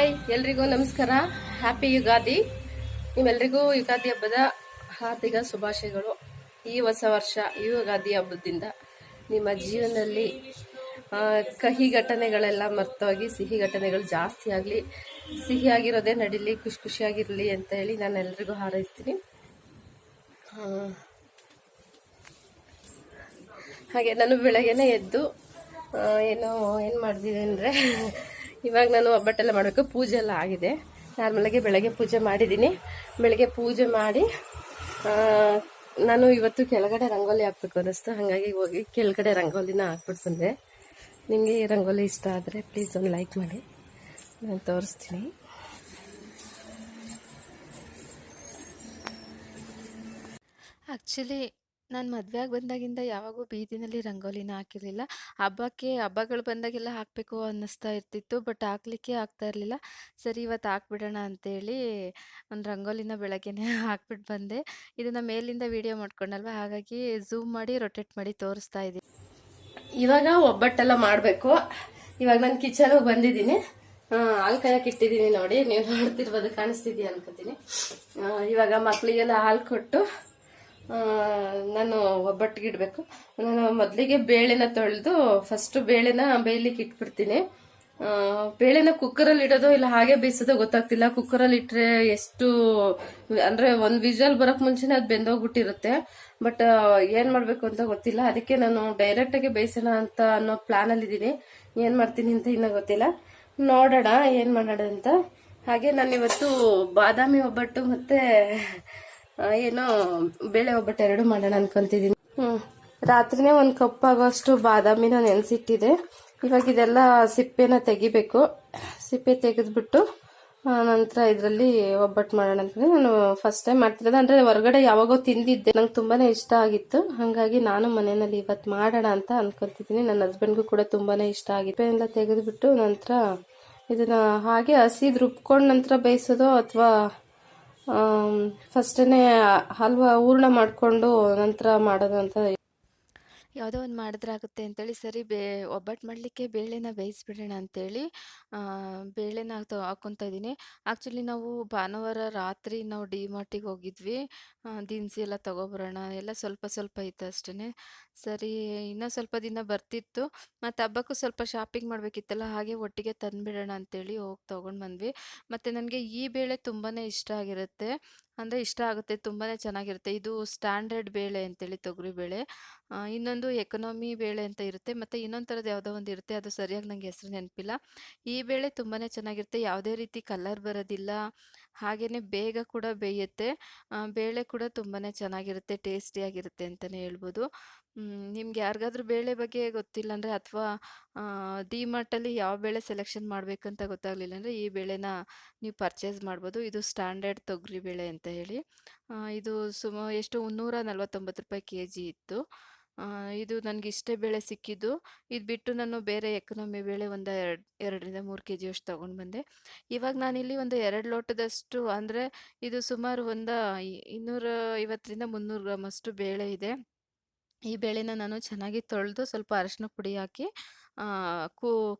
Hi, ಎಲ್ರಿಗೂ ನಮಸ್ಕಾರ. Happy Ugadi. ನಿಮ್ಮೆಲ್ರಿಗೂ ಯುಗಾದಿ ಹಬ್ಬದ ಹಾರ್ದಿಕ ಶುಭಾಶಯಗಳು. ಈ ಹೊಸ ವರ್ಷ, ಈ ಯುಗಾದಿ ಹಬ್ಬದಿಂದ ನಿಮ್ಮ ಜೀವನದಲ್ಲಿ ಕಹಿ ಘಟನೆಗಳೆಲ್ಲ ಮರ್ತೋಗಿ, ಸಿಹಿ ಘಟನೆಗಳು ಜಾಸ್ತಿ ಆಗಲಿ ಸಿಹಿಯಾಗಿರೋದೇ ನಡೀಲಿ, ಖುಷಿ ಖುಷಿಯಾಗಿರಲಿ ಅಂತ ಹೇಳಿ ನಾನು ಎಲ್ರಿಗೂ ಹಾರೈಸ್ತೀನಿ. ಹಾಗೆ ನಾನು ಬೆಳಗ್ಗೆನೇ ಎದ್ದು ಏನು ಏನು ಮಾಡಿದ್ದೀನಿ ಅಂದರೆ ಇವಾಗ ನಾನು ಒಬ್ಬಟ್ಟೆಲ್ಲ ಮಾಡಬೇಕು. ಪೂಜೆ ಎಲ್ಲ ಆಗಿದೆ. ನಾರ್ಮಲಾಗಿ ಬೆಳಗ್ಗೆ ಪೂಜೆ ಮಾಡಿದ್ದೀನಿ. ಬೆಳಗ್ಗೆ ಪೂಜೆ ಮಾಡಿ ನಾನು ಇವತ್ತು ಕೆಳಗಡೆ ರಂಗೋಲಿ ಹಾಕ್ಬೇಕು ಅನ್ನಿಸ್ತು. ಹಾಗಾಗಿ ಹೋಗಿ ಕೆಳಗಡೆ ರಂಗೋಲಿನ ಹಾಕ್ಬಿಟ್ಟು ಬಂದೆ. ನಿಮಗೆ ರಂಗೋಲಿ ಇಷ್ಟ ಆದರೆ ಪ್ಲೀಸ್ ಒಂದು ಲೈಕ್ ಮಾಡಿ. ನಾನು ತೋರಿಸ್ತೀನಿ. ಆ್ಯಕ್ಚುಲಿ ನಾನು ಮದುವೆಯಾಗಿ ಬಂದಾಗಿಂದ ಯಾವಾಗೂ ಬೀದಿನಲ್ಲಿ ರಂಗೋಲಿನ ಹಾಕಿರಲಿಲ್ಲ. ಹಬ್ಬಕ್ಕೆ, ಹಬ್ಬಗಳು ಬಂದಾಗೆಲ್ಲ ಹಾಕಬೇಕು ಅನ್ನಿಸ್ತಾ ಇರ್ತಿತ್ತು, ಬಟ್ ಹಾಕ್ಲಿಕ್ಕೆ ಆಗ್ತಾ ಇರಲಿಲ್ಲ. ಸರಿ ಇವತ್ತು ಹಾಕ್ಬಿಡೋಣ ಅಂತೇಳಿ ಒಂದು ರಂಗೋಲಿನ ಬೆಳಗ್ಗೆನೇ ಹಾಕ್ಬಿಟ್ಟು ಬಂದೆ. ಇದನ್ನು ಮೇಲಿಂದ ವಿಡಿಯೋ ಮಾಡ್ಕೊಂಡಲ್ವ? ಹಾಗಾಗಿ ಝೂಮ್ ಮಾಡಿ, ರೊಟೇಟ್ ಮಾಡಿ ತೋರಿಸ್ತಾ ಇದ್ದೀನಿ. ಇವಾಗ ಒಬ್ಬಟ್ಟೆಲ್ಲ ಮಾಡಬೇಕು. ಇವಾಗ ನಾನು ಕಿಚನ್ಗೆ ಬಂದಿದ್ದೀನಿ. ಹಾಲು ಕಾಯಕ್ಕೆ ಇಟ್ಟಿದ್ದೀನಿ ನೋಡಿ. ನೀವು ನೋಡ್ತಿರ್ಬೋದು, ಕಾಣಿಸ್ತಿದ್ಯಾ ಅನ್ಕೋತೀನಿ. ಇವಾಗ ಮಕ್ಕಳಿಗೆಲ್ಲ ಹಾಲು ಕೊಟ್ಟು ನಾನು ಒಬ್ಬಟ್ಟಿಗೆ ಇಡಬೇಕು. ನಾನು ಮೊದಲಿಗೆ ಬೇಳೆನ ತೊಳೆದು ಫಸ್ಟ್ ಬೇಳೆನ ಬೇಯಲಿಕ್ಕೆ ಇಟ್ಬಿಡ್ತೀನಿ. ಬೇಳೆನ ಕುಕ್ಕರಲ್ಲಿ ಇಡೋದು ಇಲ್ಲ ಹಾಗೆ ಬೇಯಿಸೋದು ಗೊತ್ತಾಗ್ತಿಲ್ಲ. ಕುಕ್ಕರಲ್ಲಿ ಇಟ್ಟರೆ ಎಷ್ಟು, ಅಂದರೆ ಒಂದು ವಿಜಲ್ ಬರೋಕ್ಕೆ ಮುಂಚೆನೇ ಅದು ಬೆಂದೋಗ್ಬಿಟ್ಟಿರುತ್ತೆ. ಬಟ್ ಏನು ಮಾಡಬೇಕು ಅಂತ ಗೊತ್ತಿಲ್ಲ. ಅದಕ್ಕೆ ನಾನು ಡೈರೆಕ್ಟಾಗಿ ಬೇಯಿಸೋಣ ಅಂತ ಅನ್ನೋ ಪ್ಲ್ಯಾನಲ್ಲಿದ್ದೀನಿ ಏನು ಮಾಡ್ತೀನಿ ಅಂತ ಇನ್ನೂ ಗೊತ್ತಿಲ್ಲ. ನೋಡೋಣ ಏನು ಮಾಡೋಣ ಅಂತ. ಹಾಗೆ ನಾನು ಇವತ್ತು ಬಾದಾಮಿ ಒಬ್ಬಟ್ಟು ಮತ್ತೆ ಏನೋ ಬೇಳೆ ಒಬ್ಬಟ್ಟು ಎರಡು ಮಾಡೋಣ ಅನ್ಕೊಂತಿದೀನಿ. ಹ್ಮ್. ರಾತ್ರಿನೇ ಒಂದು ಕಪ್ ಆಗೋಷ್ಟು ಬಾದಾಮಿನ ನೆನೆಸಿಟ್ಟಿದೆ. ಇವಾಗ ಇದೆಲ್ಲ ಸಿಪ್ಪೆನ ತೆಗಿಬೇಕು. ಸಿಪ್ಪೆ ತೆಗೆದ್ಬಿಟ್ಟು ನಂತರ ಇದರಲ್ಲಿ ಒಬ್ಬಟ್ಟು ಮಾಡೋಣ ಅಂತಂದ್ರೆ ನಾನು ಫಸ್ಟ್ ಟೈಮ್ ಮಾಡ್ತಿರೋದು. ಅಂದ್ರೆ ಹೊರಗಡೆ ಯಾವಾಗೋ ತಿಂದಿದ್ದೆ. ನಂಗೆ ತುಂಬಾನೇ ಇಷ್ಟ ಆಗಿತ್ತು. ಹಾಗಾಗಿ ನಾನು ಮನೆಯಲ್ಲಿ ಇವತ್ತು ಮಾಡೋಣ ಅಂತ ಅನ್ಕೊಂತಿದ್ದೀನಿ ನನ್ನ ಹಸ್ಬೆಂಡ್ಗೂ ಕೂಡ ತುಂಬಾನೇ ಇಷ್ಟ ಆಗಿತ್ತು. ಎಲ್ಲ ತೆಗೆದ್ಬಿಟ್ಟು ನಂತರ ಇದನ್ನ ಹಾಗೆ ಹಸಿದು ರುಬ್ಕೊಂಡು ನಂತರ ಬೇಯಿಸೋದು ಅಥವಾ ಫಸ್ಟೇ ಹಲ್ವಾ ಹೂರ್ಣ ಮಾಡಿಕೊಂಡು ನಂತರ ಮಾಡೋದು ಅಂತ ಯಾವುದೋ ಒಂದು ಮಾಡಿದ್ರೆ ಆಗುತ್ತೆ ಅಂತೇಳಿ, ಸರಿ ಬೇ, ಒಬ್ಬಟ್ಟು ಮಾಡಲಿಕ್ಕೆ ಬೇಳೆನ ಬೇಯಿಸ್ಬಿಡೋಣ ಅಂತೇಳಿ ಬೇಳೆನ ಹಾಕೊತ ಇದ್ದೀನಿ. ಆ್ಯಕ್ಚುಲಿ ನಾವು ಭಾನುವಾರ ರಾತ್ರಿ ನಾವು ಡಿ ಮಾರ್ಟಿಗೆ ಹೋಗಿದ್ವಿ. ದಿನಸಿ ಎಲ್ಲ ತೊಗೊಬರೋಣ, ಎಲ್ಲ ಸ್ವಲ್ಪ ಸ್ವಲ್ಪ ಇತ್ತು ಅಷ್ಟೇ ಸರಿ, ಇನ್ನೂ ಸ್ವಲ್ಪ ದಿನ ಬರ್ತಿತ್ತು. ಮತ್ತು ಹಬ್ಬಕ್ಕೂ ಸ್ವಲ್ಪ ಶಾಪಿಂಗ್ ಮಾಡಬೇಕಿತ್ತಲ್ಲ, ಹಾಗೆ ಒಟ್ಟಿಗೆ ತಂದುಬಿಡೋಣ ಅಂತೇಳಿ ಹೋಗಿ ತೊಗೊಂಡು ಬಂದ್ವಿ. ಮತ್ತು ನನಗೆ ಈ ಬೇಳೆ ತುಂಬಾ ಇಷ್ಟ ಆಗಿರುತ್ತೆ. ಅಂದರೆ ಇಷ್ಟ ಆಗುತ್ತೆ ತುಂಬಾ ಚೆನ್ನಾಗಿರುತ್ತೆ. ಇದು ಸ್ಟ್ಯಾಂಡರ್ಡ್ ಬೇಳೆ ಅಂತೇಳಿ ತೊಗರಿ ಬೇಳೆ. ಇನ್ನೊಂದು ಎಕನಾಮಿ ಬೇಳೆ ಅಂತ ಇರುತ್ತೆ. ಮತ್ತು ಇನ್ನೊಂದು ಥರದ ಯಾವುದೋ ಒಂದು ಇರುತ್ತೆ. ಅದು ಸರಿಯಾಗಿ ನನಗೆ ಹೆಸರು ನೆನಪಿಲ್ಲ. ಈ ಬೇಳೆ ತುಂಬಾ ಚೆನ್ನಾಗಿರುತ್ತೆ. ಯಾವುದೇ ರೀತಿ ಕಲರ್ ಬರೋದಿಲ್ಲ. ಹಾಗೆಯೇ ಬೇಗ ಕೂಡ ಬೇಯುತ್ತೆ. ಬೇಳೆ ಕೂಡ ತುಂಬಾ ಚೆನ್ನಾಗಿರುತ್ತೆ, ಟೇಸ್ಟಿಯಾಗಿರುತ್ತೆ ಅಂತಲೇ ಹೇಳ್ಬೋದು. ನಿಮ್ಗೆ ಯಾರಿಗಾದ್ರೂ ಬೇಳೆ ಬಗ್ಗೆ ಗೊತ್ತಿಲ್ಲ ಅಂದರೆ ಅಥವಾ ಡಿಮಾರ್ಟಲ್ಲಿ ಯಾವ ಬೇಳೆ ಸೆಲೆಕ್ಷನ್ ಮಾಡಬೇಕಂತ ಗೊತ್ತಾಗಲಿಲ್ಲ ಅಂದರೆ ಈ ಬೇಳೆನ ನೀವು ಪರ್ಚೇಸ್ ಮಾಡ್ಬೋದು. ಇದು ಸ್ಟ್ಯಾಂಡರ್ಡ್ ತೊಗರಿ ಬೇಳೆ ಅಂತ ಹೇಳಿ. ಇದು ಸುಮ, ಎಷ್ಟು? ಮುನ್ನೂರ ನಲ್ವತ್ತೊಂಬತ್ತು ರೂಪಾಯಿ ಕೆ ಜಿ ಇತ್ತು. ಇದು ನನಗೆ ಇಷ್ಟೇ ಬೇಳೆ ಸಿಕ್ಕಿದ್ದು. ಇದು ಬಿಟ್ಟು ನಾನು ಬೇರೆ ಎಕನಾಮಿ ಬೇಳೆ ಒಂದು ಎರಡು, ಎರಡರಿಂದ ಮೂರು ಕೆ ಜಿಯಷ್ಟು ತೊಗೊಂಡು ಬಂದೆ. ಇವಾಗ ನಾನಿಲ್ಲಿ ಒಂದು ಎರಡು ಲೋಟದಷ್ಟು ಅಂದರೆ ಇದು ಸುಮಾರು ಒಂದು ಇನ್ನೂರ ಐವತ್ತರಿಂದ ಮುನ್ನೂರು ಗ್ರಾಮಷ್ಟು ಬೇಳೆ ಇದೆ. ಈ ಬೇಳೆನ ನಾನು ಚೆನ್ನಾಗಿ ತೊಳೆದು ಸ್ವಲ್ಪ ಅರಶಿನ ಪುಡಿ ಹಾಕಿ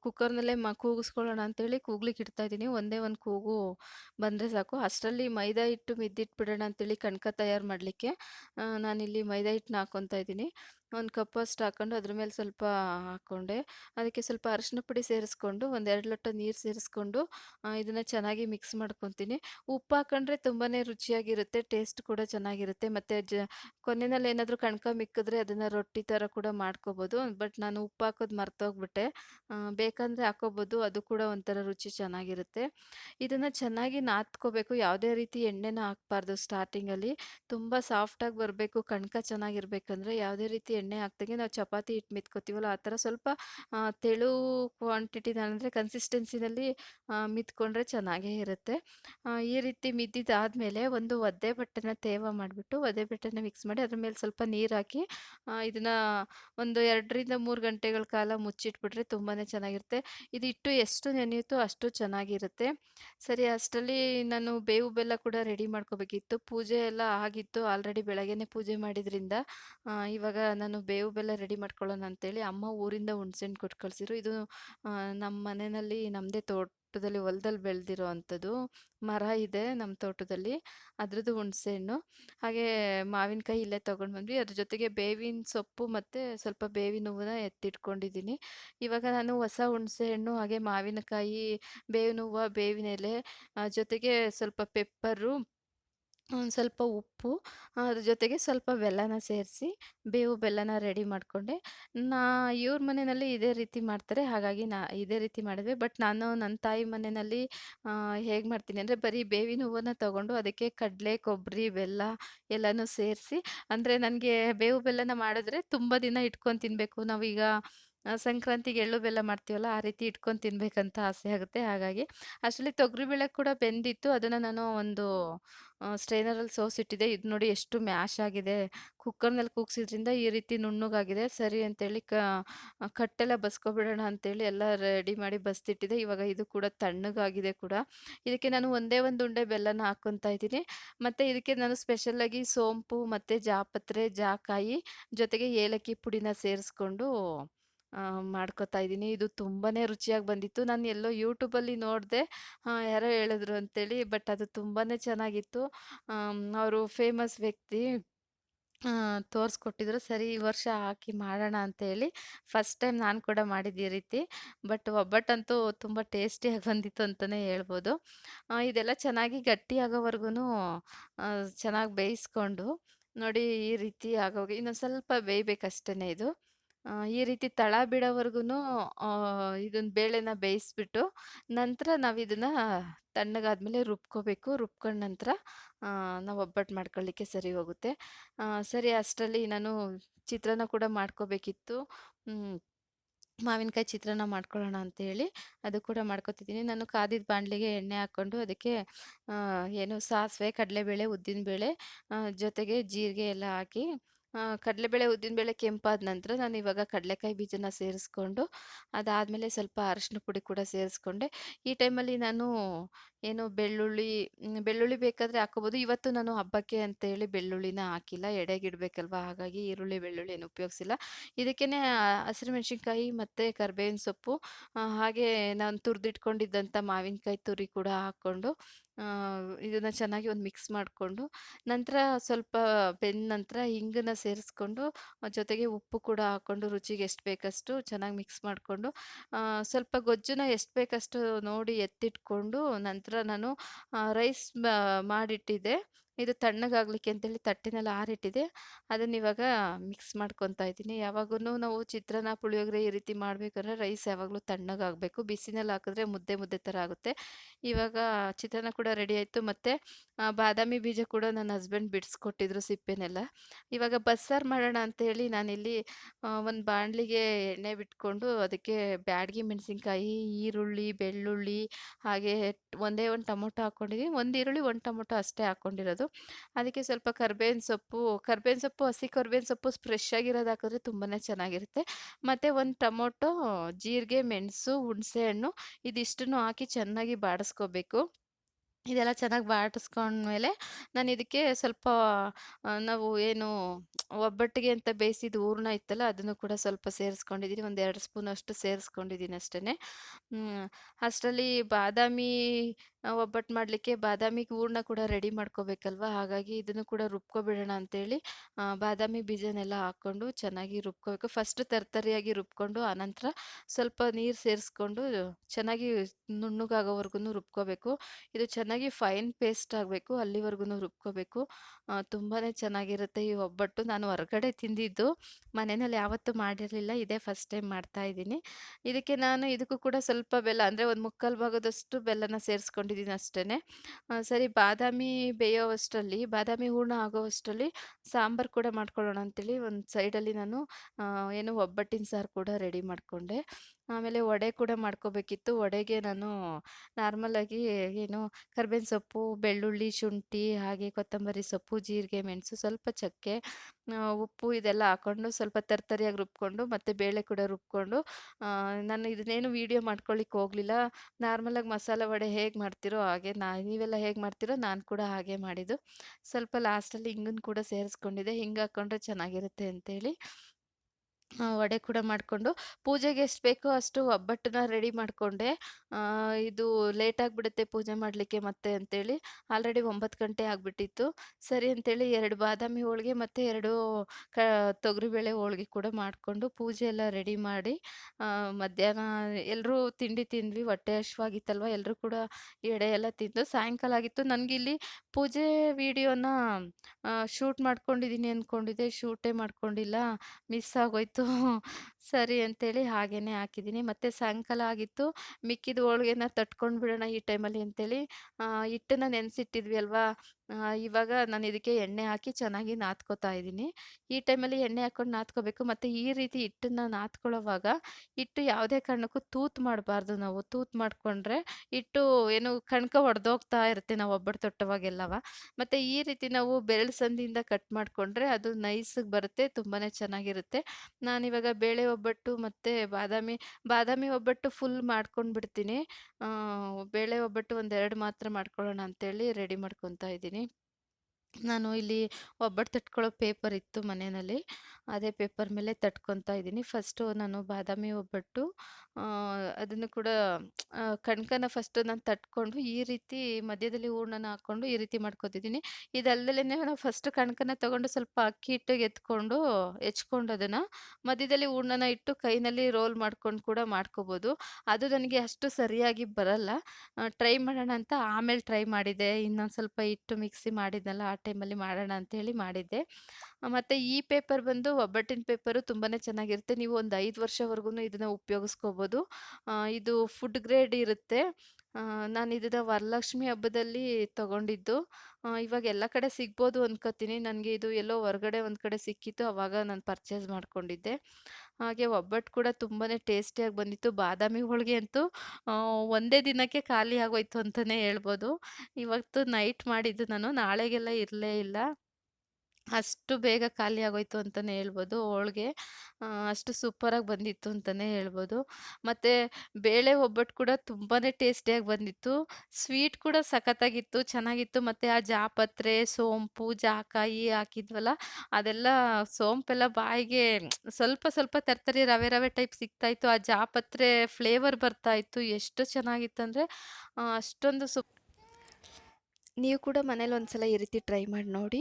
ಕುಕ್ಕರ್ನಲ್ಲೇ ಮ, ಕೂಗಿಸ್ಕೊಳ್ಳೋಣ ಅಂತೇಳಿ ಕೂಗ್ಲಿಕ್ಕೆ ಇಡ್ತಾ ಇದ್ದೀನಿ. ಒಂದೇ ಒಂದು ಕೂಗು ಬಂದರೆ ಸಾಕು. ಅಷ್ಟರಲ್ಲಿ ಮೈದಾ ಹಿಟ್ಟು ಮಿದ್ದಿಟ್ಬಿಡೋಣ ಅಂತೇಳಿ ಕಣಕ ತಯಾರು ಮಾಡಲಿಕ್ಕೆ ನಾನಿಲ್ಲಿ ಮೈದಾ ಹಿಟ್ಟನ್ನ ಹಾಕ್ಕೊತಾ ಇದ್ದೀನಿ. ಒಂದು ಕಪ್ ಅಷ್ಟು ಹಾಕ್ಕೊಂಡು ಅದ್ರ ಮೇಲೆ ಸ್ವಲ್ಪ ಹಾಕ್ಕೊಂಡೆ ಅದಕ್ಕೆ ಸ್ವಲ್ಪ ಅರಶಿನ ಪುಡಿ ಸೇರಿಸ್ಕೊಂಡು ಒಂದೆರಡು ಲೋಟ ನೀರು ಸೇರಿಸ್ಕೊಂಡು ಇದನ್ನು ಚೆನ್ನಾಗಿ ಮಿಕ್ಸ್ ಮಾಡ್ಕೊತೀನಿ. ಉಪ್ಪು ಹಾಕೊಂಡ್ರೆ ತುಂಬಾ ರುಚಿಯಾಗಿರುತ್ತೆ ಟೇಸ್ಟ್ ಕೂಡ ಚೆನ್ನಾಗಿರುತ್ತೆ. ಮತ್ತು ಜ, ಕೊನೆಯಲ್ಲಿ ಏನಾದರೂ ಕಣ್ಕ ಮಿಕ್ಕಿದ್ರೆ ಅದನ್ನು ರೊಟ್ಟಿ ಥರ ಕೂಡ ಮಾಡ್ಕೋಬೋದು. ಬಟ್ ನಾನು ಉಪ್ಪು ಹಾಕೋದು ಮರ್ತೋಗ್ಬಿಟ್ಟೆ. ಬೇಕಂದರೆ ಹಾಕೋಬೋದು, ಅದು ಕೂಡ ಒಂಥರ ರುಚಿ ಚೆನ್ನಾಗಿರುತ್ತೆ. ಇದನ್ನು ಚೆನ್ನಾಗಿ ನಾತ್ಕೋಬೇಕು ಯಾವುದೇ ರೀತಿ ಎಣ್ಣೆನ ಹಾಕ್ಬಾರ್ದು ಸ್ಟಾರ್ಟಿಂಗಲ್ಲಿ ತುಂಬ ಸಾಫ್ಟಾಗಿ ಬರಬೇಕು, ಕಣ್ಕ ಚೆನ್ನಾಗಿರ್ಬೇಕಂದ್ರೆ. ಯಾವುದೇ ರೀತಿ ಎಣ್ಣೆ ಹಾಕ್ದಂಗೆ ನಾವು ಚಪಾತಿ ಹಿಟ್ಟು ಮಿತ್ಕೋತೀವಲ್ಲ, ಆ ಥರ ಸ್ವಲ್ಪ ತೆಳು ಕ್ವಾಂಟಿಟಿ ಅಂದರೆ ಕನ್ಸಿಸ್ಟೆನ್ಸಿನಲ್ಲಿ ಮಿತ್ಕೊಂಡ್ರೆ ಚೆನ್ನಾಗೇ ಇರುತ್ತೆ. ಈ ರೀತಿ ಮಿದ್ದಿದ್ದಾದಮೇಲೆ ಒಂದು ಒದ್ದೆ ಬಟ್ಟೆನ ತೇವ ಮಾಡಿಬಿಟ್ಟು, ಒದ್ದೆ ಬಟ್ಟೆನ ಮಿಕ್ಸ್ ಮಾಡಿ ಅದ್ರ ಮೇಲೆ ಸ್ವಲ್ಪ ನೀರು ಹಾಕಿ ಇದನ್ನು ಒಂದು ಎರಡರಿಂದ ಮೂರು ಗಂಟೆಗಳ ಕಾಲ ಮುಚ್ಚಿಟ್ಬಿಟ್ರೆ ತುಂಬಾ ಚೆನ್ನಾಗಿರುತ್ತೆ. ಇದು ಹಿಟ್ಟು ಎಷ್ಟು ನೆನೆಯುತ್ತೋ ಅಷ್ಟು ಚೆನ್ನಾಗಿರುತ್ತೆ. ಸರಿ, ಅಷ್ಟರಲ್ಲಿ ನಾನು ಬೇವು ಬೆಲ್ಲ ಕೂಡ ರೆಡಿ ಮಾಡ್ಕೋಬೇಕಿತ್ತು. ಪೂಜೆ ಎಲ್ಲ ಆಗಿತ್ತು ಆಲ್ರೆಡಿ ಬೆಳಗ್ಗೆನೇ ಪೂಜೆ ಮಾಡಿದ್ರಿಂದ ಇವಾಗ ನಾನು ಬೇವು ಬೆಲ್ಲ ರೆಡಿ ಮಾಡ್ಕೊಳ್ಳೋಣ ಅಂತೇಳಿ ಅಮ್ಮ ಊರಿಂದ ಹುಣ್ಸೆಹಣ್ಣು ಕೊಟ್ಟು ಕಳಿಸಿದ್ರು. ಇದು ನಮ್ಮ ಮನೆಯಲ್ಲಿ ನಮ್ಮದೇ ತೋಟದಲ್ಲಿ ಹೊಲದಲ್ಲಿ ಬೆಳೆದಿರೋ ಅಂಥದ್ದು. ಮರ ಇದೆ ನಮ್ಮ ತೋಟದಲ್ಲಿ, ಅದ್ರದ್ದು ಹುಣಸೆಹಣ್ಣು. ಹಾಗೆ ಮಾವಿನಕಾಯಿ ಇಲ್ಲೇ ತೊಗೊಂಡು ಬಂದ್ವಿ. ಅದ್ರ ಜೊತೆಗೆ ಬೇವಿನ ಸೊಪ್ಪು ಮತ್ತು ಸ್ವಲ್ಪ ಬೇವಿನ ಹೂವನ್ನ ಎತ್ತಿಟ್ಕೊಂಡಿದ್ದೀನಿ. ಇವಾಗ ನಾನು ಹೊಸ ಹುಣಸೆಹಣ್ಣು, ಹಾಗೆ ಮಾವಿನಕಾಯಿ, ಬೇವಿನ ಹೂವು, ಬೇವಿನ ಎಲೆ ಜೊತೆಗೆ ಸ್ವಲ್ಪ ಪೆಪ್ಪರು ಒಂದು ಸ್ವಲ್ಪ ಉಪ್ಪು ಅದ್ರ ಜೊತೆಗೆ ಸ್ವಲ್ಪ ಬೆಲ್ಲನ ಸೇರಿಸಿ, ಬೇವು ಬೆಲ್ಲನ ರೆಡಿ ಮಾಡಿಕೊಂಡೆ. ನಾ, ಇವ್ರ ಮನೆಯಲ್ಲಿ ಇದೇ ರೀತಿ ಮಾಡ್ತಾರೆ. ಹಾಗಾಗಿ ನಾ, ಇದೇ ರೀತಿ ಮಾಡಿದ್ವಿ. ಬಟ್ ನಾನು ನನ್ನ ತಾಯಿ ಮನೆಯಲ್ಲಿ ಹೇಗೆ ಮಾಡ್ತೀನಿ ಅಂದರೆ ಬರೀ ಬೇವಿನ ಹೂವನ್ನು ತೊಗೊಂಡು ಅದಕ್ಕೆ ಕಡಲೆ ಕೊಬ್ಬರಿ ಬೆಲ್ಲ ಎಲ್ಲನೂ ಸೇರಿಸಿ, ಅಂದರೆ ನನಗೆ ಬೇವು ಬೆಲ್ಲನ ಮಾಡಿದ್ರೆ ತುಂಬ ದಿನ ಇಟ್ಕೊಂಡು ತಿನ್ನಬೇಕು ನಾವೀಗ ಸಂಕ್ರಾಂತಿಗೆ ಎಳ್ಳು ಬೆಲ್ಲ ಮಾಡ್ತೀವಲ್ಲ, ಆ ರೀತಿ ಇಟ್ಕೊಂಡು ತಿನ್ಬೇಕಂತ ಆಸೆ ಆಗುತ್ತೆ. ಹಾಗಾಗಿ ಅಷ್ಟರಲ್ಲಿ ತೊಗರಿಬೇಳೆ ಕೂಡ ಬೆಂದಿತ್ತು. ಅದನ್ನು ನಾನು ಒಂದು ಸ್ಟ್ರೈನರಲ್ಲಿ ಸೋಸಿಟ್ಟಿದ್ದೆ ಇದು ನೋಡಿ ಎಷ್ಟು ಮ್ಯಾಶ್ ಆಗಿದೆ. ಕುಕ್ಕರ್ನಲ್ಲಿ ಕೂಗ್ಸಿದ್ರಿಂದ ಈ ರೀತಿ ನುಣ್ಣುಗಾಗಿದೆ. ಸರಿ ಅಂತೇಳಿ ಕ ಕಟ್ಟೆಲ್ಲ ಬಸ್ಕೊಬಿಡೋಣ ಅಂತೇಳಿ ಎಲ್ಲ ರೆಡಿ ಮಾಡಿ ಬಸ್ತಿಟ್ಟಿದೆ ಇವಾಗ ಇದು ಕೂಡ ತಣ್ಣಗಾಗಿದೆ ಕೂಡ. ಇದಕ್ಕೆ ನಾನು ಒಂದೇ ಒಂದು ಉಂಡೆ ಬೆಲ್ಲನ ಹಾಕ್ಕೊತಾ ಇದ್ದೀನಿ. ಮತ್ತು ಇದಕ್ಕೆ ನಾನು ಸ್ಪೆಷಲ್ಲಾಗಿ ಸೋಂಪು ಮತ್ತು ಜಾಪತ್ರೆ, ಜಾಕಾಯಿ ಜೊತೆಗೆ ಏಲಕ್ಕಿ ಪುಡಿನ ಸೇರಿಸ್ಕೊಂಡು ಮಾಡ್ಕೊತಾ ಇದ್ದೀನಿ. ಇದು ತುಂಬಾ ರುಚಿಯಾಗಿ ಬಂದಿತ್ತು. ನಾನು ಎಲ್ಲೋ ಯೂಟ್ಯೂಬಲ್ಲಿ ನೋಡಿದೆ ಯಾರೋ ಹೇಳಿದ್ರು ಅಂತೇಳಿ, ಬಟ್ ಅದು ತುಂಬಾ ಚೆನ್ನಾಗಿತ್ತು. ಅವರು ಫೇಮಸ್ ವ್ಯಕ್ತಿ ತೋರಿಸ್ಕೊಟ್ಟಿದ್ರು. ಸರಿ, ಈ ವರ್ಷ ಹಾಕಿ ಮಾಡೋಣ ಅಂತೇಳಿ. ಫಸ್ಟ್ ಟೈಮ್ ನಾನು ಕೂಡ ಮಾಡಿದ್ದು ಈ ರೀತಿ. ಬಟ್ ಒಬ್ಬಟ್ಟಂತೂ ತುಂಬ ಟೇಸ್ಟಿಯಾಗಿ ಬಂದಿತ್ತು ಅಂತಲೇ ಹೇಳ್ಬೋದು. ಇದೆಲ್ಲ ಚೆನ್ನಾಗಿ ಗಟ್ಟಿ ಆಗೋವರೆಗೂ ಚೆನ್ನಾಗಿ ಬೇಯಿಸ್ಕೊಂಡು ನೋಡಿ ಈ ರೀತಿ ಆಗೋಗಿ. ಇನ್ನೊಂದು ಸ್ವಲ್ಪ ಬೇಯಬೇಕಷ್ಟೇ ಇದು. ಈ ರೀತಿ ತಳ ಬಿಡೋವರೆಗೂ ಇದನ್ನ ಬೇಳೆನ ಬೇಯಿಸ್ಬಿಟ್ಟು ನಂತರ ನಾವು ಇದನ್ನ ತಣ್ಣಗಾದ್ಮೇಲೆ ರುಬ್ಕೋಬೇಕು. ರುಬ್ಕೊಂಡ ನಂತರ ನಾವು ಒಬ್ಬಟ್ಟು ಮಾಡ್ಕೊಳ್ಳಿಕ್ಕೆ ಸರಿ ಹೋಗುತ್ತೆ. ಸರಿ, ಅಷ್ಟರಲ್ಲಿ ನಾನು ಚಿತ್ರಾನ್ನ ಕೂಡ ಮಾಡ್ಕೋಬೇಕಿತ್ತು. ಮಾವಿನಕಾಯಿ ಚಿತ್ರಾನ್ನ ಮಾಡ್ಕೊಳ್ಳೋಣ ಅಂತೇಳಿ ಅದು ಕೂಡ ಮಾಡ್ಕೊತಿದ್ದೀನಿ. ನಾನು ಕಾದಿದ ಬಾಣಲಿಗೆ ಎಣ್ಣೆ ಹಾಕ್ಕೊಂಡು ಅದಕ್ಕೆ ಏನು ಸಾಸಿವೆ, ಕಡಲೆಬೇಳೆ, ಉದ್ದಿನಬೇಳೆ ಜೊತೆಗೆ ಜೀರಿಗೆ ಎಲ್ಲ ಹಾಕಿ ಕಡಲೆಬೇಳೆ ಉದ್ದಿನಬೇಳೆ ಕೆಂಪಾದ ನಂತರ ನಾನು ಇವಾಗ ಕಡಲೆಕಾಯಿ ಬೀಜನ ಸೇರಿಸ್ಕೊಂಡು, ಅದಾದಮೇಲೆ ಸ್ವಲ್ಪ ಅರಶಿನ ಪುಡಿ ಕೂಡ ಸೇರಿಸ್ಕೊಂಡೆ. ಈ ಟೈಮಲ್ಲಿ ನಾನು ಏನು ಬೆಳ್ಳುಳ್ಳಿ ಬೆಳ್ಳುಳ್ಳಿ ಬೇಕಾದರೆ ಹಾಕೋಬೋದು ಇವತ್ತು ನಾನು ಹಬ್ಬಕ್ಕೆ ಅಂತೇಳಿ ಬೆಳ್ಳುಳ್ಳಿನ ಹಾಕಿಲ್ಲ. ಎಡೆಗಿಡಬೇಕಲ್ವ? ಹಾಗಾಗಿ ಈರುಳ್ಳಿ, ಬೆಳ್ಳುಳ್ಳಿ ಏನು ಉಪಯೋಗಿಸಿಲ್ಲ. ಇದಕ್ಕೇ ಹಸಿರುಮೆಣ್ಸಿನ್ಕಾಯಿ ಮತ್ತು ಕರ್ಬೇವಿನ ಸೊಪ್ಪು ಹಾಗೆ ನಾನು ತುರಿದಿಟ್ಕೊಂಡಿದ್ದಂಥ ಮಾವಿನಕಾಯಿ ತುರಿ ಕೂಡ ಹಾಕ್ಕೊಂಡು ಇದನ್ನು ಚೆನ್ನಾಗಿ ಒಂದು ಮಿಕ್ಸ್ ಮಾಡಿಕೊಂಡು, ನಂತರ ಸ್ವಲ್ಪ ಬೆಂದ ನಂತರ ಹಿಂಗನ್ನ ಸೇರಿಸ್ಕೊಂಡು ಜೊತೆಗೆ ಉಪ್ಪು ಕೂಡ ಹಾಕ್ಕೊಂಡು ರುಚಿಗೆ ಎಷ್ಟು ಬೇಕಷ್ಟು ಚೆನ್ನಾಗಿ ಮಿಕ್ಸ್ ಮಾಡಿಕೊಂಡು ಸ್ವಲ್ಪ ಗೊಜ್ಜನ್ನ ಎಷ್ಟು ಬೇಕಷ್ಟು ನೋಡಿ ಎತ್ತಿಟ್ಕೊಂಡು ನಂತರ ನಾನು ರೈಸ್ ಮಾಡಿಟ್ಟಿದ್ದೆ. ಇದು ತಣ್ಣಗಾಗಲಿಕ್ಕೆ ಅಂತೇಳಿ ತಟ್ಟೆನಲ್ಲಿ ಆರಿಟ್ಟಿದೆ. ಅದನ್ನು ಇವಾಗ ಮಿಕ್ಸ್ ಮಾಡ್ಕೊತಾ ಇದ್ದೀನಿ. ಯಾವಾಗೂ ನಾವು ಚಿತ್ರಾನ್ನ, ಪುಳಿಯೋಗರೆ ಈ ರೀತಿ ಮಾಡಬೇಕಂದ್ರೆ ರೈಸ್ ಯಾವಾಗಲೂ ತಣ್ಣಗಾಗಬೇಕು. ಬಿಸಿನಲ್ಲಿ ಹಾಕಿದ್ರೆ ಮುದ್ದೆ ಮುದ್ದೆ ಥರ ಆಗುತ್ತೆ. ಇವಾಗ ಚಿತ್ರಾನ್ನ ಕೂಡ ರೆಡಿ ಆಯಿತು. ಮತ್ತು ಬಾದಾಮಿ ಬೀಜ ಕೂಡ ನನ್ನ ಹಸ್ಬೆಂಡ್ ಬಿಡಿಸ್ಕೊಟ್ಟಿದ್ರು ಸಿಪ್ಪೆನೆಲ್ಲ. ಇವಾಗ ಬಸ್ಸಾರು ಮಾಡೋಣ ಅಂತೇಳಿ ನಾನಿಲ್ಲಿ ಒಂದು ಬಾಣಲಿಗೆ ಎಣ್ಣೆ ಬಿಟ್ಕೊಂಡು ಅದಕ್ಕೆ ಬ್ಯಾಡ್ಗಿ ಮೆಣಸಿನ್ಕಾಯಿ, ಈರುಳ್ಳಿ, ಬೆಳ್ಳುಳ್ಳಿ ಹಾಗೆ ಒಂದೇ ಒಂದು ಟೊಮೊಟೊ ಹಾಕ್ಕೊಂಡಿದ್ದೀನಿ ಒಂದು ಈರುಳ್ಳಿ, ಒಂದು ಟೊಮೊಟೊ ಅಷ್ಟೇ ಹಾಕ್ಕೊಂಡಿರೋದು ಅದಕ್ಕೆ ಸ್ವಲ್ಪ ಕರ್ಬೇವಿನ ಸೊಪ್ಪು ಕರ್ಬೇವಿನ ಸೊಪ್ಪು, ಹಸಿ ಕರ್ಬೇವಿನ ಸೊಪ್ಪು ಫ್ರೆಶ್ ಆಗಿರೋದು ಹಾಕಿದ್ರೆ ತುಂಬಾ ಚೆನ್ನಾಗಿರುತ್ತೆ. ಮತ್ತು ಒಂದು ಟೊಮೊಟೊ, ಜೀರಿಗೆ, ಮೆಣಸು ಹುಣಸೆಹಣ್ಣು ಇದಿಷ್ಟನ್ನು ಹಾಕಿ ಚೆನ್ನಾಗಿ ಬಾಡಿಸ್ಕೋಬೇಕು. ಇದೆಲ್ಲ ಚೆನ್ನಾಗಿ ಬಾಡಿಸ್ಕೊಂಡ್ಮೇಲೆ ನಾನು ಇದಕ್ಕೆ ಸ್ವಲ್ಪ ನಾವು ಏನು ಒಬ್ಬಟ್ಟಿಗೆ ಅಂತ ಬೇಯಿಸಿದ ಹೂರ್ಣ ಇತ್ತಲ್ಲ ಅದನ್ನು ಕೂಡ ಸ್ವಲ್ಪ ಸೇರಿಸ್ಕೊಂಡಿದ್ದೀನಿ ಒಂದು ಎರಡು ಸ್ಪೂನ್ ಅಷ್ಟು ಸೇರಿಸ್ಕೊಂಡಿದ್ದೀನಿ ಅಷ್ಟೇ ಅಷ್ಟರಲ್ಲಿ ಬಾದಾಮಿ ಒಬ್ಬಟ್ಟು ಮಾಡಲಿಕ್ಕೆ ಬಾದಾಮಿಗೆ ಹೂರ್ಣ ಕೂಡ ರೆಡಿ ಮಾಡ್ಕೋಬೇಕಲ್ವ? ಹಾಗಾಗಿ ಇದನ್ನು ಕೂಡ ರುಬ್ಕೊಬಿಡೋಣ ಅಂತೇಳಿ ಬಾದಾಮಿ ಬೀಜನೆಲ್ಲ ಹಾಕ್ಕೊಂಡು ಚೆನ್ನಾಗಿ ರುಬ್ಕೋಬೇಕು. ಫಸ್ಟ್ ತರ್ತರಿಯಾಗಿ ರುಬ್ಕೊಂಡು ಆನಂತರ ಸ್ವಲ್ಪ ನೀರು ಸೇರಿಸ್ಕೊಂಡು ಚೆನ್ನಾಗಿ ನುಣ್ಣಗಾಗೋವರೆಗೂ ರುಬ್ಕೋಬೇಕು. ಇದು ಚೆನ್ನಾಗಿ ಫೈನ್ ಪೇಸ್ಟ್ ಆಗಬೇಕು ಅಲ್ಲಿವರೆಗೂ ರುಬ್ಕೋಬೇಕು. ತುಂಬಾ ಚೆನ್ನಾಗಿರುತ್ತೆ ಈ ಒಬ್ಬಟ್ಟು. ನಾನು ಹೊರಗಡೆ ತಿಂದಿದ್ದು ಮನೆಯಲ್ಲಿ ಯಾವತ್ತೂ ಮಾಡಿರಲಿಲ್ಲ. ಇದೇ ಫಸ್ಟ್ ಟೈಮ್ ಮಾಡ್ತಾ ಇದ್ದೀನಿ. ಇದಕ್ಕೆ ನಾನು ಇದಕ್ಕೂ ಕೂಡ ಸ್ವಲ್ಪ ಬೆಲ್ಲ, ಅಂದರೆ ಒಂದು ಮುಕ್ಕಾಲು ಭಾಗದಷ್ಟು ಬೆಲ್ಲನ ಸೇರಿಸ್ಕೊಂಡಿದ್ದೀನಿ ಅಷ್ಟೇ ಸರಿ, ಬಾದಾಮಿ ಬೇಯೋವಷ್ಟರಲ್ಲಿ, ಬಾದಾಮಿ ಹೂರ್ಣ ಆಗೋವಷ್ಟರಲ್ಲಿ ಸಾಂಬಾರು ಕೂಡ ಮಾಡ್ಕೊಳ್ಳೋಣ ಅಂತೇಳಿ ಒಂದು ಸೈಡಲ್ಲಿ ನಾನು ಏನು ಒಬ್ಬಟ್ಟಿನ ಸಾರು ಕೂಡ ರೆಡಿ ಮಾಡಿಕೊಂಡೆ. ಆಮೇಲೆ ವಡೆ ಕೂಡ ಮಾಡ್ಕೋಬೇಕಿತ್ತು. ವಡೆಗೆ ನಾನು ನಾರ್ಮಲಾಗಿ ಏನು ಕರ್ಬೇವಿನ ಸೊಪ್ಪು, ಬೆಳ್ಳುಳ್ಳಿ, ಶುಂಠಿ, ಹಾಗೆ ಕೊತ್ತಂಬರಿ ಸೊಪ್ಪು, ಜೀರಿಗೆ, ಮೆಣಸು, ಸ್ವಲ್ಪ ಚಕ್ಕೆ ಉಪ್ಪು ಇದೆಲ್ಲ ಹಾಕ್ಕೊಂಡು ಸ್ವಲ್ಪ ತರ್ತರಿಯಾಗಿ ರುಬ್ಕೊಂಡು ಮತ್ತು ಬೇಳೆ ಕೂಡ ರುಬ್ಕೊಂಡು ನಾನು ಇದನ್ನೇನು ವೀಡಿಯೋ ಮಾಡ್ಕೊಳ್ಳಿಕ್ಕೆ ಹೋಗಲಿಲ್ಲ. ನಾರ್ಮಲಾಗಿ ಮಸಾಲೆ ವಡೆ ಹೇಗೆ ಮಾಡ್ತೀರೋ ಹಾಗೆ ನಾ, ನೀವೆಲ್ಲ ಹೇಗೆ ಮಾಡ್ತೀರೋ ನಾನು ಕೂಡ ಹಾಗೆ ಮಾಡಿದ್ದು. ಸ್ವಲ್ಪ ಲಾಸ್ಟಲ್ಲಿ ಹಿಂಗನ್ನು ಕೂಡ ಸೇರಿಸ್ಕೊಂಡಿದ್ದೆ. ಹಿಂಗೆ ಹಾಕ್ಕೊಂಡ್ರೆ ಚೆನ್ನಾಗಿರುತ್ತೆ ಅಂತೇಳಿ. ವಡೆ ಕೂಡ ಮಾಡಿಕೊಂಡು ಪೂಜೆಗೆ ಎಷ್ಟು ಬೇಕೋ ಅಷ್ಟು ಒಬ್ಬಟ್ಟನ್ನ ರೆಡಿ ಮಾಡಿಕೊಂಡೆ. ಇದು ಲೇಟ್ ಆಗಿಬಿಡುತ್ತೆ ಪೂಜೆ ಮಾಡಲಿಕ್ಕೆ ಮತ್ತೆ ಅಂತೇಳಿ. ಆಲ್ರೆಡಿ ಒಂಬತ್ತು ಗಂಟೆ ಆಗಿಬಿಟ್ಟಿತ್ತು. ಸರಿ ಅಂತೇಳಿ ಎರಡು ಬಾದಾಮಿ ಹೋಳಿಗೆ ಮತ್ತು ಎರಡು ಕ, ತೊಗರಿಬೇಳೆ ಹೋಳಿಗೆ ಕೂಡ ಮಾಡಿಕೊಂಡು ಪೂಜೆ ಎಲ್ಲ ರೆಡಿ ಮಾಡಿ ಮಧ್ಯಾಹ್ನ ಎಲ್ಲರೂ ತಿಂಡಿ ತಿಂದ್ವಿ. ಹೊಟ್ಟೆ ಹಶ್ವಾಗಿತ್ತಲ್ವ ಎಲ್ಲರೂ ಕೂಡ ಎಡೆ ಎಲ್ಲ ತಿಂದು ಸಾಯಂಕಾಲ ಆಗಿತ್ತು. ನನಗಿಲ್ಲಿ ಪೂಜೆ ವಿಡಿಯೋನ ಶೂಟ್ ಮಾಡ್ಕೊಂಡಿದ್ದೀನಿ ಅಂದ್ಕೊಂಡಿದ್ದೆ ಶೂಟೇ ಮಾಡ್ಕೊಂಡಿಲ್ಲ. ಮಿಸ್ ಆಗೋಯ್ತು. ಸರಿ ಅಂತೇಳಿ ಹಾಗೇನೆ ಹಾಕಿದ್ದೀನಿ. ಮತ್ತು ಸಾಯಂಕಾಲ ಆಗಿತ್ತು. ಮಿಕ್ಕಿದ ಹೋಳ್ಗೆನ ತಟ್ಕೊಂಡು ಬಿಡೋಣ ಈ ಟೈಮಲ್ಲಿ ಅಂತೇಳಿ ಹಿಟ್ಟನ್ನ ನೆನೆಸಿಟ್ಟಿದ್ವಿ ಅಲ್ವಾ? ಇವಾಗ ನಾನು ಇದಕ್ಕೆ ಎಣ್ಣೆ ಹಾಕಿ ಚೆನ್ನಾಗಿ ನಾದ್ಕೋತಾ ಇದ್ದೀನಿ. ಈ ಟೈಮಲ್ಲಿ ಎಣ್ಣೆ ಹಾಕ್ಕೊಂಡು ನಾದ್ಕೋಬೇಕು ಮತ್ತು ಈ ರೀತಿ ಹಿಟ್ಟನ್ನು ನಾದ್ಕೊಳ್ಳೋವಾಗ ಹಿಟ್ಟು ಯಾವುದೇ ಕಾರಣಕ್ಕೂ ತೂತು ಮಾಡಬಾರ್ದು ನಾವು. ತೂತು ಮಾಡಿಕೊಂಡ್ರೆ ಹಿಟ್ಟು ಏನು ಕಣ್ಕ ಒಡೆದೋಗ್ತಾ ಇರುತ್ತೆ ನಾವು ಒಬ್ಬಟ್ಟು ತೊಟ್ಟವಾಗೆಲ್ಲವ. ಮತ್ತು ಈ ರೀತಿ ನಾವು ಬೆರಳು ಸಂದಿಯಿಂದ ಕಟ್ ಮಾಡಿಕೊಂಡ್ರೆ ಅದು ನೈಸಿಗೆ ಬರುತ್ತೆ ತುಂಬಾ ಚೆನ್ನಾಗಿರುತ್ತೆ. ನಾನಿವಾಗ ಬೇಳೆ ಒಬ್ಬಟ್ಟು ಮತ್ತು ಬಾದಾಮಿ ಬಾದಾಮಿ ಒಬ್ಬಟ್ಟು ಫುಲ್ ಮಾಡ್ಕೊಂಡು ಬಿಡ್ತೀನಿ ಬೇಳೆ ಒಬ್ಬಟ್ಟು ಒಂದೆರಡು ಮಾತ್ರ ಮಾಡ್ಕೊಳ್ಳೋಣ ಅಂತೇಳಿ ರೆಡಿ ಮಾಡ್ಕೊತಾ ಇದ್ದೀನಿ. ನಾನು ಇಲ್ಲಿ ಒಬ್ಬಟ್ಟು ತಟ್ಕೊಳ್ಳೋ ಪೇಪರ್ ಇತ್ತು ಮನೆಯಲ್ಲಿ. ಅದೇ ಪೇಪರ್ ಮೇಲೆ ತಟ್ಕೊತಾ ಇದ್ದೀನಿ. ಫಸ್ಟು ನಾನು ಬಾದಾಮಿ ಒಬ್ಬಟ್ಟು ಅದನ್ನು ಕೂಡ ಕಣ್ಕನ ಫಸ್ಟು ನಾನು ತಟ್ಕೊಂಡು ಈ ರೀತಿ ಮಧ್ಯದಲ್ಲಿ ಹೂರ್ಣನ ಹಾಕ್ಕೊಂಡು ಈ ರೀತಿ ಮಾಡ್ಕೊತಿದ್ದೀನಿ. ಇದಲ್ದಲೇ ನಾನು ಫಸ್ಟ್ ಕಣ್ಕನ ತಗೊಂಡು ಸ್ವಲ್ಪ ಅಕ್ಕಿ ಹಿಟ್ಟಿಗೆ ಎತ್ಕೊಂಡು, ಹೆಚ್ಕೊಂಡು ಅದನ್ನು ಮಧ್ಯದಲ್ಲಿ ಹೂರ್ಣನ ಇಟ್ಟು ಕೈನಲ್ಲಿ ರೋಲ್ ಮಾಡ್ಕೊಂಡು ಕೂಡ ಮಾಡ್ಕೋಬೋದು. ಅದು ನನಗೆ ಅಷ್ಟು ಸರಿಯಾಗಿ ಬರಲ್ಲ. ಟ್ರೈ ಮಾಡೋಣ ಅಂತ ಆಮೇಲೆ ಟ್ರೈ ಮಾಡಿದೆ. ಇನ್ನೊಂದು ಸ್ವಲ್ಪ ಹಿಟ್ಟು ಮಿಕ್ಸಿ ಮಾಡಿದ್ನಲ್ಲ, ಆ ಟೈಮಲ್ಲಿ ಮಾಡೋಣ ಅಂತೇಳಿ ಮಾಡಿದ್ದೆ. ಮತ್ತು ಈ ಪೇಪರ್ ಬಂದು ಒಬ್ಬಟ್ಟಿನ ಪೇಪರು ತುಂಬಾ ಚೆನ್ನಾಗಿರುತ್ತೆ. ನೀವು ಒಂದು ಐದು ವರ್ಷವರೆಗೂ ಇದನ್ನು ಉಪಯೋಗಿಸ್ಕೋಬೋದು. ಇದು ಫುಡ್ ಗ್ರೇಡ್ ಇರುತ್ತೆ. ನಾನು ಇದನ್ನು ವರಲಕ್ಷ್ಮಿ ಹಬ್ಬದಲ್ಲಿ ತಗೊಂಡಿದ್ದು. ಇವಾಗ ಎಲ್ಲ ಕಡೆ ಸಿಗ್ಬೋದು ಅನ್ಕೋತೀನಿ. ನನಗೆ ಇದು ಎಲ್ಲೋ ಹೊರಗಡೆ ಒಂದು ಕಡೆ ಸಿಕ್ಕಿತ್ತು, ಅವಾಗ ನಾನು ಪರ್ಚೇಸ್ ಮಾಡ್ಕೊಂಡಿದ್ದೆ. ಹಾಗೆ ಒಬ್ಬಟ್ಟು ಕೂಡ ತುಂಬಾ ಟೇಸ್ಟಿಯಾಗಿ ಬಂದಿತ್ತು. ಬಾದಾಮಿ ಹೋಳಿಗೆ ಅಂತೂ ಒಂದೇ ದಿನಕ್ಕೆ ಖಾಲಿ ಆಗೋಯ್ತು ಅಂತಲೇ ಹೇಳ್ಬೋದು. ಇವತ್ತು ನೈಟ್ ಮಾಡಿದ್ದು ನಾನು. ನಾಳೆಗೆಲ್ಲ ಇರಲೇ ಇಲ್ಲ. ಅಷ್ಟು ಬೇಗ ಖಾಲಿ ಆಗೋಯ್ತು ಅಂತಲೇ ಹೇಳ್ಬೋದು. ಹೋಳಿಗೆ ಅಷ್ಟು ಸೂಪರಾಗಿ ಬಂದಿತ್ತು ಅಂತಲೇ ಹೇಳ್ಬೋದು. ಮತ್ತು ಬೇಳೆ ಒಬ್ಬಟ್ಟು ಕೂಡ ತುಂಬಾ ಟೇಸ್ಟಿಯಾಗಿ ಬಂದಿತ್ತು. ಸ್ವೀಟ್ ಕೂಡ ಸಖತ್ತಾಗಿತ್ತು, ಚೆನ್ನಾಗಿತ್ತು. ಮತ್ತು ಆ ಜಾಪತ್ರೆ, ಸೋಂಪು ಜಾಕಾಯಿ ಹಾಕಿದ್ವಲ್ಲ, ಅದೆಲ್ಲ ಸೋಂಪೆಲ್ಲ ಬಾಯಿಗೆ ಸ್ವಲ್ಪ ಸ್ವಲ್ಪ ತರ್ತರಿ, ರವೆ ರವೆ ಟೈಪ್ ಸಿಗ್ತಾಯಿತ್ತು ಆ ಜಾಪತ್ರೆ ಫ್ಲೇವರ್ ಬರ್ತಾಯಿತ್ತು ಎಷ್ಟು ಚೆನ್ನಾಗಿತ್ತು ಅಂದರೆ ಅಷ್ಟೊಂದು ಸುಪ್ ನೀವು ಕೂಡ ಮನೇಲಿ ಒಂದ್ಸಲ ಈ ರೀತಿ ಟ್ರೈ ಮಾಡಿ ನೋಡಿ.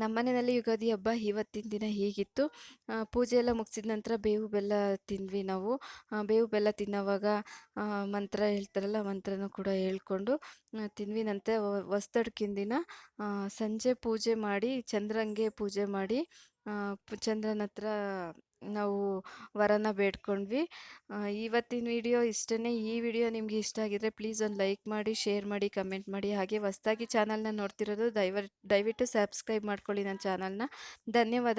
ನಮ್ಮ ಮನೆಯಲ್ಲಿ ಯುಗಾದಿ ಹಬ್ಬ ಇವತ್ತಿನ ದಿನ ಹೀಗಿತ್ತು. ಪೂಜೆ ಎಲ್ಲ ಮುಗಿಸಿದ ನಂತರ ಬೇವು ಬೆಲ್ಲ ತಿಂದ್ವಿ ನಾವು. ಬೇವು ಬೆಲ್ಲ ತಿನ್ನೋವಾಗ ಮಂತ್ರ ಹೇಳ್ತಾರಲ್ಲ, ಮಂತ್ರನೂ ಕೂಡ ಹೇಳ್ಕೊಂಡು ತಿಂದ್ವಿ. ನಂತರ ಹೊಸ್ದಡ್ಕಿನ ದಿನ ಸಂಜೆ ಪೂಜೆ ಮಾಡಿ, ಚಂದ್ರಂಗೆ ಪೂಜೆ ಮಾಡಿ ಚಂದ್ರನ ಹತ್ರ ನಾವು ವರನ ಬೇಡ್ಕೊಂಡ್ವಿ. ಇವತ್ತಿನ ವಿಡಿಯೋ ಇಷ್ಟನೇ ಈ ವಿಡಿಯೋ ನಿಮಗೆ ಇಷ್ಟ ಆಗಿದ್ರೆ ಪ್ಲೀಸ್ ಒಂದು ಲೈಕ್ ಮಾಡಿ, ಶೇರ್ ಮಾಡಿ, ಕಮೆಂಟ್ ಮಾಡಿ. ಹಾಗೆ ಹೊಸ್ದಾಗಿ ಚಾನಲ್ನ ನೋಡ್ತಿರೋದು ದಯವ, ದಯವಿಟ್ಟು ಸಬ್ಸ್ಕ್ರೈಬ್ ಮಾಡ್ಕೊಳ್ಳಿ ನನ್ನ ಚಾನಲ್ನ. ಧನ್ಯವಾದ